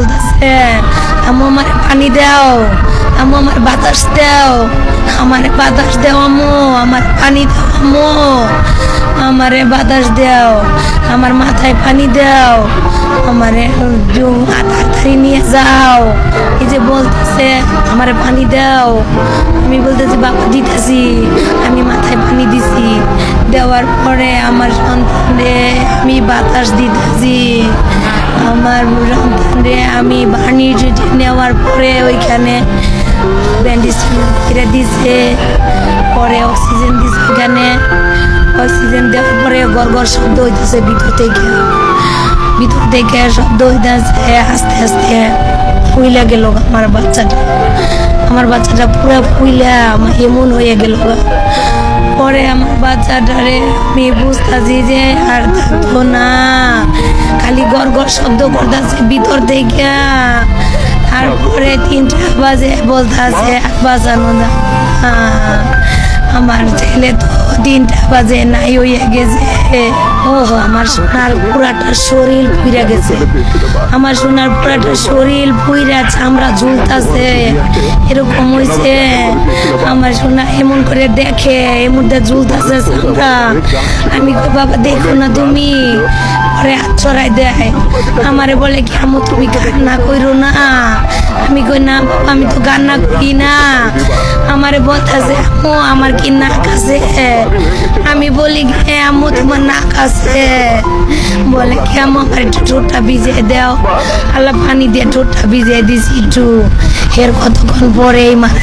বলতেছে আম্মু আমার পানি দাও আম্মু আমার বাতাস দাও, আমার বাতাস দাও আম্মু আমার পানি দাও আম্মু আমারে বাতাস দাও, আমার মাথায় পানি দাও, আমারে তাড়াতাড়ি নিয়ে যাও। এই যে বলতেছে, আমারে পানি দাও। আমি বলতেছি বাবা দিতেছি, আমি মাথায় পানি দিছি। দেওয়ার পরে আমার সন্তানরে আমি বাতাস দিতেছি। আমার সন্তানরে আমি পানি নেওয়ার পরে ওইখানে ব্যান্ডেজ ফিরে দিছে, পরে অক্সিজেন দিছে ওইখানে অক্সিজেন দেওয়ার পরে গড় শব্দ হইতেছে ভিতর থেকে। ভিতর থেকে শব্দ হইতেছে, আস্তে আস্তে ফুইলা গেল আমার বাচ্চাটা। আমার বাচ্চাটা পুরো ফুইলা এমন হয়ে গেল পরে আমার বাচ্চাটারে আমি বুঝতেছি যে আর থাকব না। খালি গড় গড় শব্দ করতেছে, ভিতর থেকে। তারপরে তিনটা বাজে, বলতেছে বাঁচানো না। আমার ছেলে তো তিনটা বাজে, নাই হইয়া গেছে। ও, আমার সোনার পুরাটা শরীর পুইরা গেছে। আমার সোনার পুরাটা শরীর পুইরা চামড়া ঝুলতাছে। এরকম হয়েছে আমার সোনা এমন করে দেখে মধ্যে ঝুলতাছে চামড়া। আমি বাবা, দেখো না তুমি। পরে হাত চড়াই দেয় আমারে বলে, কি আমু তুমি কান্না কইরো না? আমি কই, না বাবা, আমি তো কান্না করি না। আমারে বলতেছে, আম্মু, আমার কি নাক আছে? আমি বলি গে আম্মু, তোমার নাক আছে। বলে, কি আম্মু, আমার একটু ঠোঁটটা ভিজিয়ে দাও। আল্লাহ পানি দিয়ে ঠোঁটটা ভিজিয়ে দিছি একটু। এর কতক্ষণ পরেই মারা